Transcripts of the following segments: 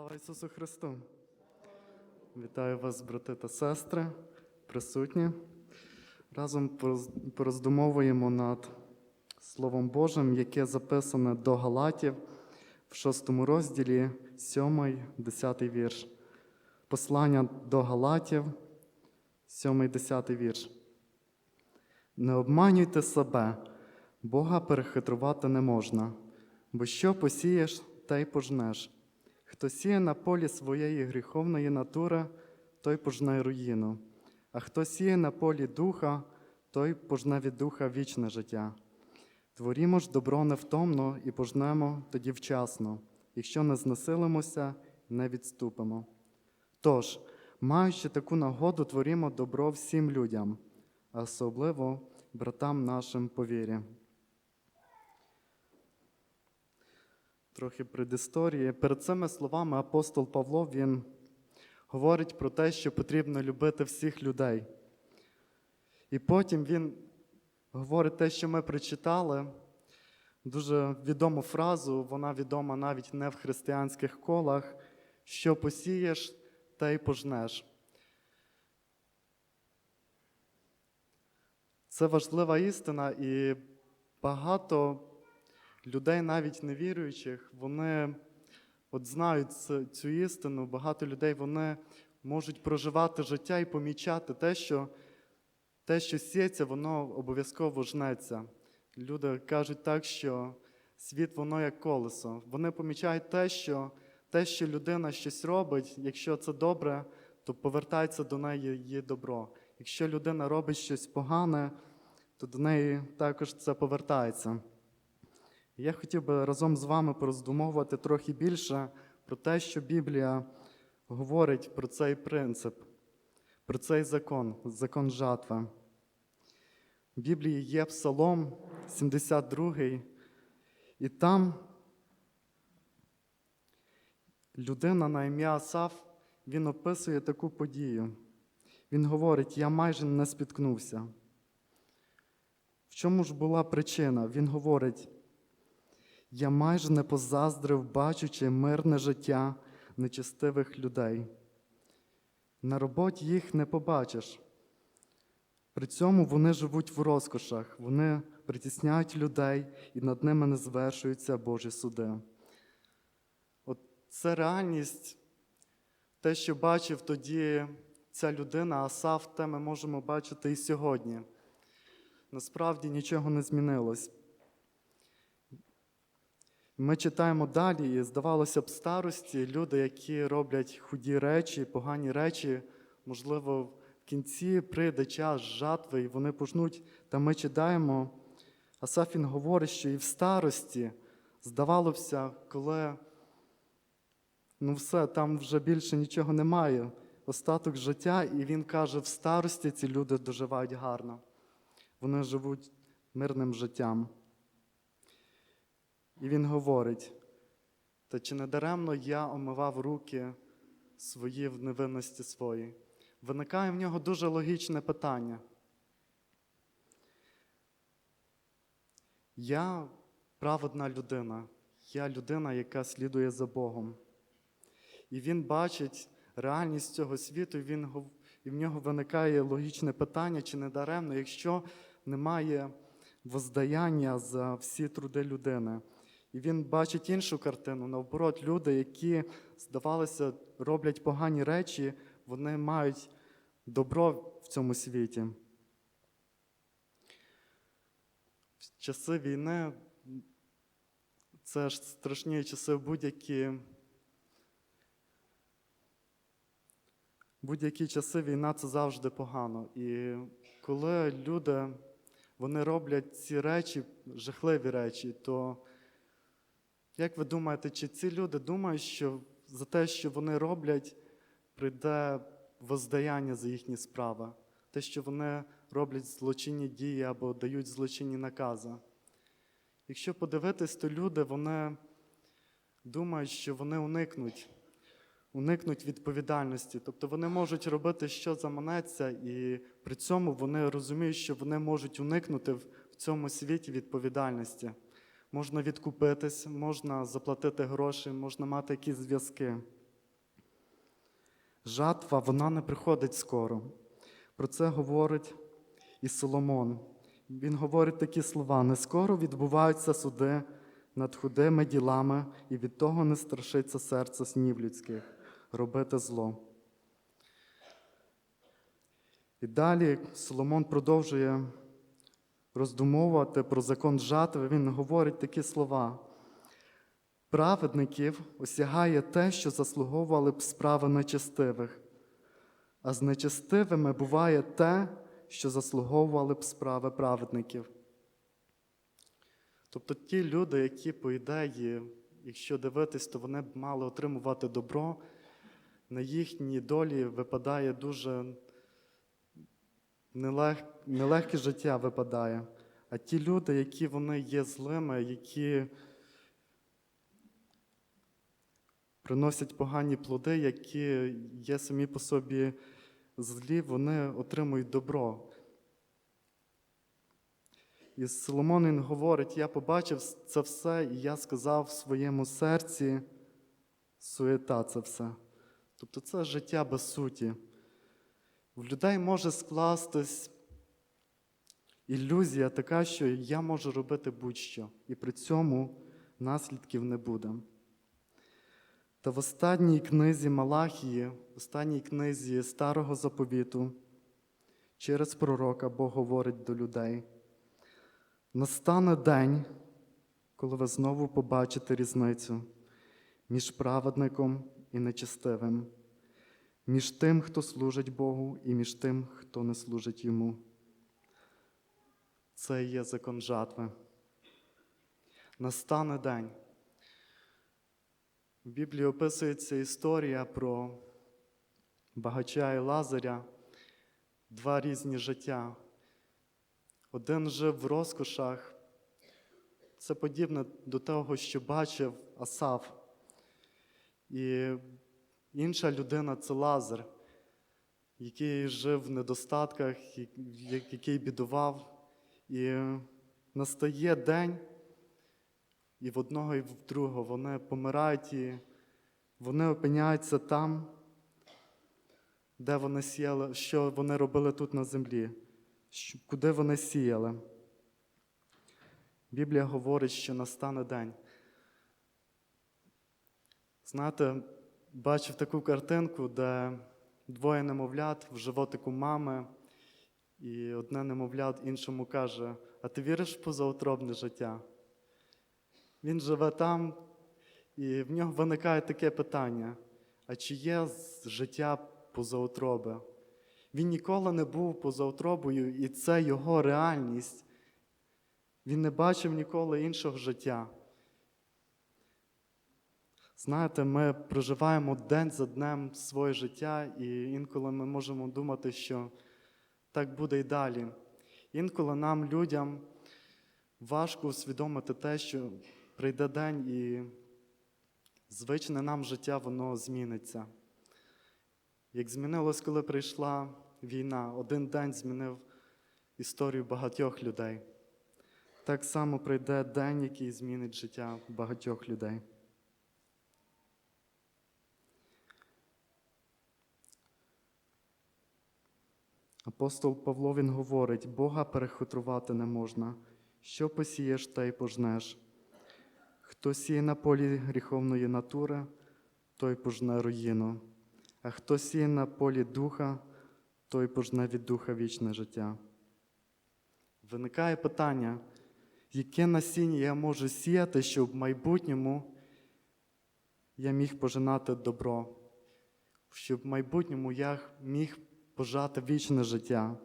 Слава Ісусу Христу! Вітаю вас, брати та сестри, присутні. Разом пороз- пороздумовуємо над Словом Божим, яке записане до Галатів в шостому розділі, 7, 10 вірш. Послання до Галатів, 7, 10 вірш. Не обманюйте себе, Бога перехитрувати не можна, бо що посієш, те й пожнеш. Хто сіє на полі своєї гріховної натури, той пожне руїну, а хто сіє на полі духа, той пожне від духа вічне життя. Творімо ж добро невтомно і пожнемо тоді вчасно, якщо не знесилимося, не відступимо. Тож, маючи таку нагоду, творімо добро всім людям, а особливо братам нашим по вірі. Трохи предісторії. Перед цими словами апостол Павло він говорить про те, що потрібно любити всіх людей. І потім він говорить те, що ми прочитали, дуже відому фразу, вона відома навіть не в християнських колах, що посієш, те й пожнеш. Це важлива істина, і багато людей, навіть невіруючих, вони от знають цю істину. Багато людей вони можуть проживати життя і помічати те, що те, що сіється, воно обов'язково жнеться. Люди кажуть так, що світ воно як колесо. Вони помічають те, що те, що людина щось робить, якщо це добре, то повертається до неї її добро. Якщо людина робить щось погане, то до неї також це повертається. Я хотів би разом з вами пороздумовувати трохи більше про те, що Біблія говорить про цей принцип, про цей закон, закон жатви. В Біблії є Псалом 72, і там людина на ім'я Асаф, він описує таку подію. Він говорить: Я майже не спіткнувся. В чому ж була причина? Він говорить, я майже не позаздрив, бачучи мирне життя нечестивих людей. На роботі їх не побачиш. При цьому вони живуть в розкошах, вони притісняють людей і над ними не звершуються Божі суди. От це реальність, те, що бачив тоді ця людина, Асаф, те ми можемо бачити і сьогодні. Насправді нічого не змінилось. Ми читаємо далі, і здавалося б, старості, люди, які роблять худі речі, погані речі, можливо, в кінці прийде час жатви, і вони почнуть. Та ми читаємо, Асафін говорить, що і в старості, здавалося, коли ну все, там вже більше нічого немає, остаток життя, і він каже, в старості ці люди доживають гарно. Вони живуть мирним життям. І він говорить: та чи не даремно я омивав руки свої в невинності свої? Виникає в нього дуже логічне питання. Я праведна людина, я людина, яка слідує за Богом. І він бачить реальність цього світу, і, він, і в нього виникає логічне питання, чи не даремно, якщо немає воздаяння за всі труди людини. І він бачить іншу картину. Навпорот, люди, які, здавалося, роблять погані речі, вони мають добро в цьому світі. В часи війни це ж страшні часи будь-які. Будь-які часи війна це завжди погано. І коли люди вони роблять ці речі, жахливі речі, то як ви думаєте, чи ці люди думають, що за те, що вони роблять, прийде воздаяння за їхні справи? Те, що вони роблять злочинні дії або дають злочинні накази? Якщо подивитись, то люди вони думають, що вони уникнуть, уникнуть відповідальності. Тобто вони можуть робити, що заманеться, і при цьому вони розуміють, що вони можуть уникнути в цьому світі відповідальності. Можна відкупитись, можна заплатити гроші, можна мати якісь зв'язки. жатва вона не приходить скоро. Про це говорить і Соломон. Він говорить такі слова: не скоро відбуваються суди над худими ділами, і від того не страшиться серце снів людських робити зло. І далі Соломон продовжує роздумовувати про закон жатви. Він говорить такі слова. Праведників осягає те, що заслуговували б справи нечестивих, а з нечестивими буває те, що заслуговували б справи праведників. Тобто ті люди, які, по ідеї, якщо дивитись, то вони б мали отримувати добро, на їхній долі випадає дуже нелег... нелегке життя випадає. А ті люди, які вони є злими, які приносять погані плоди, які є самі по собі злі, вони отримують добро. І Соломон він говорить: я побачив це все, і я сказав в своєму серці суєта це все. Тобто це життя без суті. В людей може скластись ілюзія така, що я можу робити будь-що, і при цьому наслідків не буде. Та в останній книзі Малахії, в останній книзі Старого Заповіту, через пророка Бог говорить до людей. Настане день, коли ви знову побачите різницю між праведником і нечестивим, між тим, хто служить Богу, і між тим, хто не служить йому. Це є закон жатви. Настане день. В Біблії описується історія про багача і Лазаря, два різні життя. Один жив в розкошах. Це подібне до того, що бачив Асав. І інша людина це Лазар, який жив в недостатках, який бідував. І настає день, і в одного, і в другого вони помирають, і вони опиняються там, де вони сіяли, що вони робили тут на землі, куди вони сіяли. Біблія говорить, що настане день. Знаєте, бачив таку картинку, де двоє немовлят в животику мами, і одне немовлят іншому каже: А ти віриш в позаутробне життя? Він живе там, і в нього виникає таке питання: а чи є життя позаутроби? Він ніколи не був позаутробою, і це його реальність. Він не бачив ніколи іншого життя. Знаєте, ми проживаємо день за днем своє життя, і інколи ми можемо думати, що так буде і далі. Інколи нам, людям, важко усвідомити те, що прийде день і звичне нам життя воно зміниться. Як змінилось, коли прийшла війна, один день змінив історію багатьох людей. Так само прийде день, який змінить життя багатьох людей. Апостол Павло він говорить: Бога перехитрувати не можна. Що посієш, те й пожнеш. Хто сіє на полі гріховної натури, той пожне руїну, а хто сіє на полі духа, той пожне від духа вічне життя. Виникає питання, яке насіння я можу сіяти, щоб в майбутньому я міг пожинати добро, щоб в майбутньому я міг пожати вічне життя.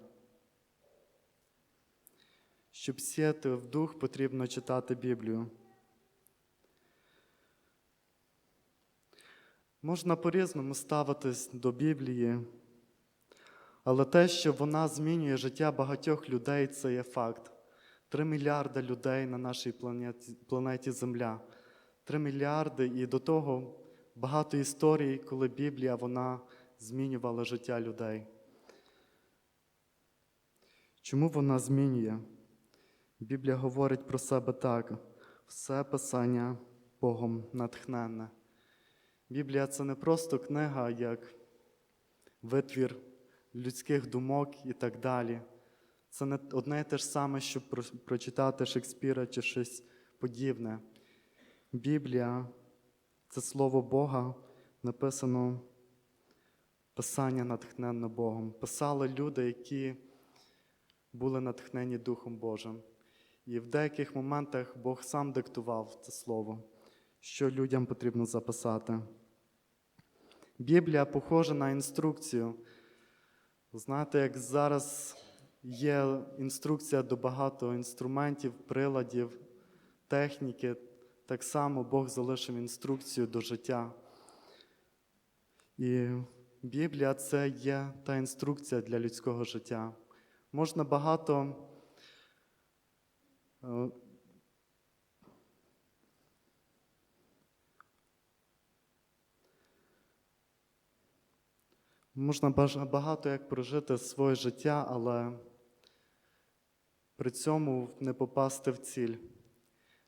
Щоб сіяти в дух, потрібно читати Біблію. Можна по-різному ставитись до Біблії, але те, що вона змінює життя багатьох людей, це є факт. Три мільярди людей на нашій планеті, планеті Земля. Три мільярди і до того багато історій, коли Біблія вона змінювала життя людей. Чому вона змінює? Біблія говорить про себе так: все писання Богом натхненне. Біблія це не просто книга, як витвір людських думок і так далі. Це не одне і те ж саме, щоб прочитати Шекспіра чи щось подібне. Біблія це слово Бога, написано писання натхненно Богом. Писали люди, які були натхнені Духом Божим. І в деяких моментах Бог сам диктував це слово, що людям потрібно записати. Біблія похожа на інструкцію. Знаєте, як зараз є інструкція до багато інструментів, приладів, техніки, так само Бог залишив інструкцію до життя. І Біблія це є та інструкція для людського життя. Можна багато е, Можна багато як прожити своє життя, але при цьому не попасти в ціль.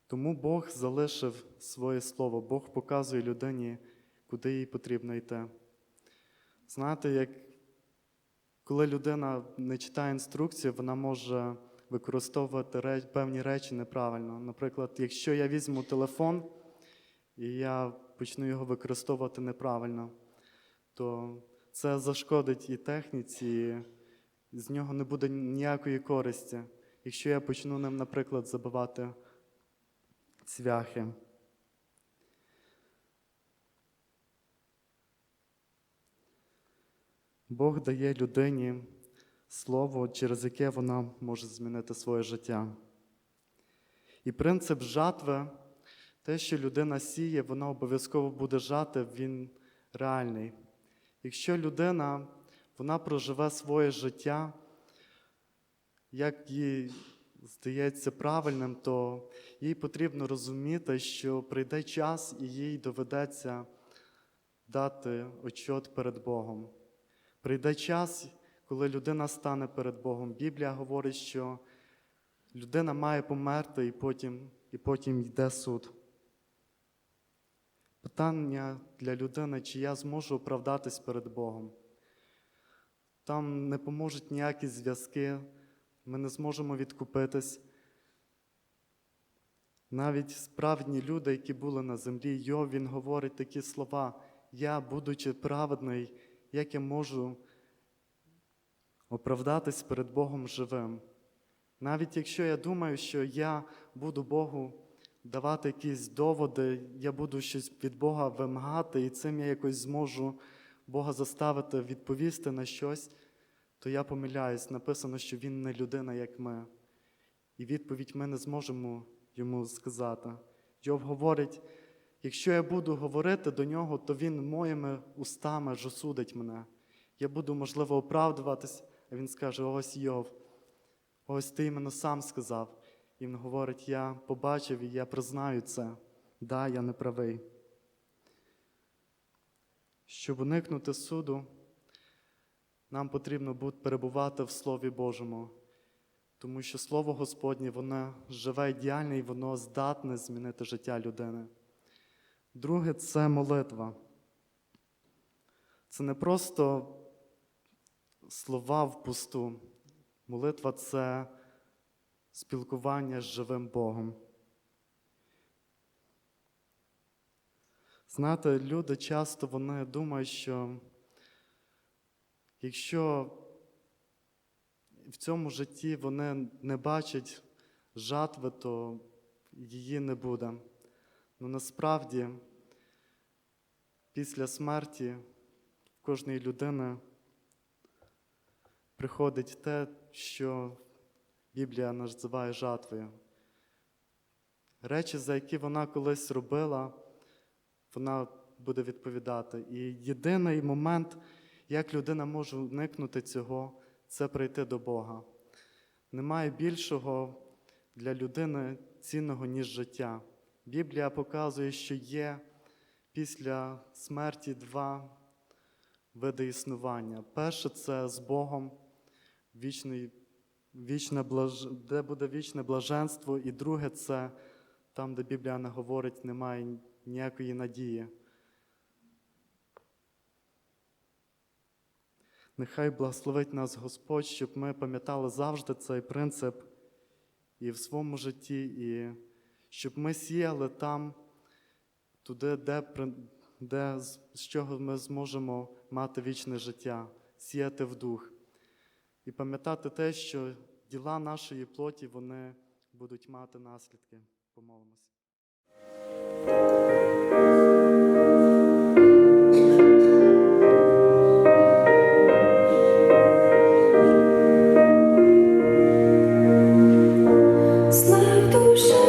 Тому Бог залишив своє слово, Бог показує людині, куди їй потрібно йти. Знаєте, як коли людина не читає інструкцію, вона може використовувати ре- певні речі неправильно. Наприклад, якщо я візьму телефон і я почну його використовувати неправильно, то це зашкодить і техніці, і з нього не буде ніякої користі. Якщо я почну ним, наприклад, забивати цвяхи. Бог дає людині слово, через яке вона може змінити своє життя. І принцип жатви, те, що людина сіє, вона обов'язково буде жати, він реальний. Якщо людина вона проживе своє життя, як їй здається правильним, то їй потрібно розуміти, що прийде час і їй доведеться дати отчет перед Богом. Прийде час, коли людина стане перед Богом. Біблія говорить, що людина має померти і потім, і потім йде суд. Питання для людини, чи я зможу оправдатись перед Богом. Там не поможуть ніякі зв'язки, ми не зможемо відкупитись. Навіть справжні люди, які були на землі, Йов, він говорить такі слова: Я, будучи праведний, як я можу оправдатись перед Богом живим. Навіть якщо я думаю, що я буду Богу давати якісь доводи, я буду щось від Бога вимагати, і цим я якось зможу Бога заставити відповісти на щось, то я помиляюсь. Написано, що Він не людина, як ми. І відповідь ми не зможемо йому сказати. Йов говорить: якщо я буду говорити до нього, то він моїми устами ж осудить мене. Я буду, можливо, оправдуватись, а він скаже: ось Йов, ось ти іменно сам сказав. І він говорить: я побачив і я признаю це. Да, я не правий. Щоб уникнути суду, нам потрібно буде перебувати в Слові Божому, тому що Слово Господнє, воно живе ідеальне і воно здатне змінити життя людини. Друге це молитва. Це не просто слова впусту. Молитва це спілкування з живим Богом. Знаєте, люди часто вони думають, що якщо в цьому житті вони не бачать жатви, то її не буде. Ну насправді, після смерті кожної людини приходить те, що Біблія називає жатвою. Речі, за які вона колись робила, вона буде відповідати. І єдиний момент, як людина може уникнути цього, це прийти до Бога. Немає більшого для людини цінного, ніж життя. Біблія показує, що є після смерті два види існування. Перше це з Богом, вічний, вічне блаж... де буде вічне блаженство, і друге це там, де Біблія не говорить, немає ніякої надії. Нехай благословить нас Господь, щоб ми пам'ятали завжди цей принцип і в своєму житті, і щоб ми сіяли там, туди, де, де, з чого ми зможемо мати вічне життя, сіяти в дух. І пам'ятати те, що діла нашої плоті вони будуть мати наслідки. Помолимося. Слава душа.